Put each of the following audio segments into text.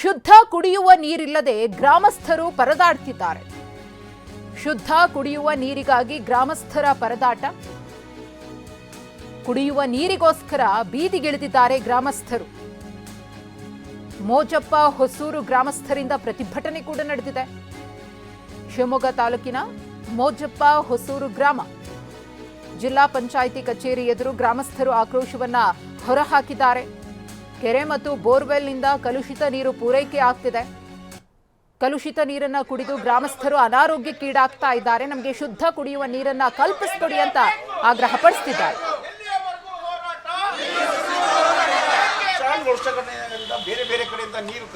ಶುದ್ಧ ಕುಡಿಯುವ ನೀರಿಲ್ಲದೆ ಗ್ರಾಮಸ್ಥರು ಪರದಾಡ್ತಿದ್ದಾರೆ. ಶುದ್ಧ ಕುಡಿಯುವ ನೀರಿಗಾಗಿ ಗ್ರಾಮಸ್ಥರ ಪರದಾಟ. ಕುಡಿಯುವ ನೀರಿಗೋಸ್ಕರ ಬೀದಿಗಿಳಿದಿದ್ದಾರೆ ಗ್ರಾಮಸ್ಥರು. ಮೋಜಪ್ಪ ಹೊಸೂರು ಗ್ರಾಮಸ್ಥರಿಂದ ಪ್ರತಿಭಟನೆ ಕೂಡ ನಡೆದಿದೆ. ಶಿವಮೊಗ್ಗ ತಾಲೂಕಿನ ಮೋಜಪ್ಪ ಹೊಸೂರು ಗ್ರಾಮ. ಜಿಲ್ಲಾ ಪಂಚಾಯಿತಿ ಕಚೇರಿ ಎದುರು ಗ್ರಾಮಸ್ಥರು ಆಕ್ರೋಶವನ್ನ ಹೊರಹಾಕಿದ್ದಾರೆ. ಕೆರೆ ಮತ್ತು ಬೋರ್ವೆಲ್ನಿಂದ ಕಲುಷಿತ ನೀರು ಪೂರೈಕೆ ಆಗ್ತಿದೆ. ಕಲುಷಿತ ನೀರನ್ನ ಕುಡಿದು ಗ್ರಾಮಸ್ಥರು ಅನಾರೋಗ್ಯಕ್ಕೀಡಾಗ್ತಾ ಇದ್ದಾರೆ. ನಮಗೆ ಶುದ್ಧ ಕುಡಿಯುವ ನೀರನ್ನ ಕಲ್ಪಿಸ್ಕೊಡಿ ಅಂತ ಆಗ್ರಹ ಪಡಿಸ್ತಿದ್ದಾರೆ. ಬೇರೆ ಬೇರೆ ಕಡೆಯಿಂದ ನೀರು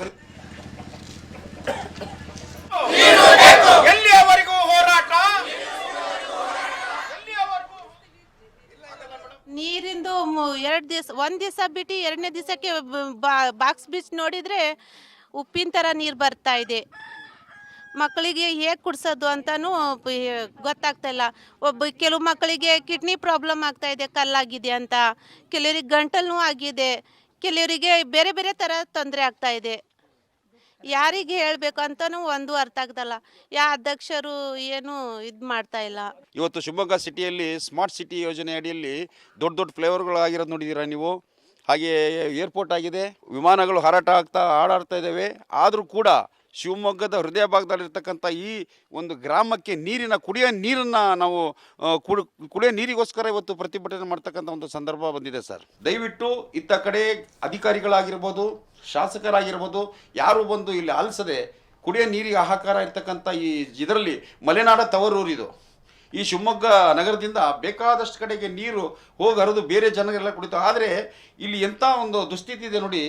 ನೀರಿಂದು ಎರಡು ದಿವಸ, ಒಂದು ದಿವಸ ಬಿಟ್ಟು ಎರಡನೇ ದಿವಸಕ್ಕೆ ಬಾಕ್ಸ್ ಬೀಚ್ ನೋಡಿದರೆ ಉಪ್ಪಿನ ಥರ ನೀರು ಬರ್ತಾ ಇದೆ. ಮಕ್ಕಳಿಗೆ ಹೇಗೆ ಕುಡಿಸೋದು ಅಂತಲೂ ಗೊತ್ತಾಗ್ತಾ ಇಲ್ಲ. ಒಬ್ಬ, ಕೆಲವು ಮಕ್ಕಳಿಗೆ ಕಿಡ್ನಿ ಪ್ರಾಬ್ಲಮ್ ಆಗ್ತಾ ಇದೆ, ಕಲ್ಲಾಗಿದೆ ಅಂತ. ಕೆಲವರಿಗೆ ಗಂಟಲು ಆಗಿದೆ. ಕೆಲವರಿಗೆ ಬೇರೆ ಬೇರೆ ಥರ ತೊಂದರೆ ಆಗ್ತಾ ಇದೆ. ಯಾರಿಗೆ ಹೇಳಬೇಕು ಅಂತಲೂ ಒಂದು ಅರ್ಥ ಆಗ್ದಲ್ಲ. ಯಾ ಅಧ್ಯಕ್ಷರು ಏನು ಇದು ಮಾಡ್ತಾ ಇಲ್ಲ. ಇವತ್ತು ಶಿವಮೊಗ್ಗ ಸಿಟಿಯಲ್ಲಿ ಸ್ಮಾರ್ಟ್ ಸಿಟಿ ಯೋಜನೆ ಅಡಿಯಲ್ಲಿ ದೊಡ್ಡ ದೊಡ್ಡ ಫ್ಲೇವರ್ಗಳಾಗಿರೋದು ನೋಡಿದ್ದೀರಾ ನೀವು? ಹಾಗೆ ಏರ್ಪೋರ್ಟ್ ಆಗಿದೆ, ವಿಮಾನಗಳು ಹಾರಾಟ ಆಗ್ತಾ ಹಾಡಾಡ್ತಾ ಇದ್ದಾವೆ ಆದರೂ ಕೂಡ ಶಿವಮೊಗ್ಗದ ಹೃದಯ ಭಾಗದಲ್ಲಿರ್ತಕ್ಕಂಥ ಈ ಒಂದು ಗ್ರಾಮಕ್ಕೆ ನೀರಿನ, ಕುಡಿಯೋ ನೀರನ್ನು ನಾವು ಕುಡ್, ಕುಡಿಯೋ ನೀರಿಗೋಸ್ಕರ ಇವತ್ತು ಪ್ರತಿಭಟನೆ ಮಾಡ್ತಕ್ಕಂಥ ಒಂದು ಸಂದರ್ಭ ಬಂದಿದೆ ಸರ್. ದಯವಿಟ್ಟು ಇತ್ತ ಕಡೆ ಅಧಿಕಾರಿಗಳಾಗಿರ್ಬೋದು ಶಾಸಕರಾಗಿರ್ಬೋದು, ಯಾರು ಬಂದು ಇಲ್ಲಿ ಆಲಿಸದೆ ಕುಡಿಯೋ ನೀರಿಗೆ ಹಾಹಾಕಾರ ಇರ್ತಕ್ಕಂಥ ಈ ಇದರಲ್ಲಿ ಮಲೆನಾಡ ತವರೂರಿದು ಈ ಶಿವಮೊಗ್ಗ ನಗರದಿಂದ ಬೇಕಾದಷ್ಟು ಕಡೆಗೆ ನೀರು ಹೋಗಿ ಹರಿದು ಬೇರೆ ಜನರೆಲ್ಲ ಕುಡಿತು. ಆದರೆ ಇಲ್ಲಿ ಎಂಥ ಒಂದು ದುಸ್ಥಿತಿ ಇದೆ ನೋಡಿ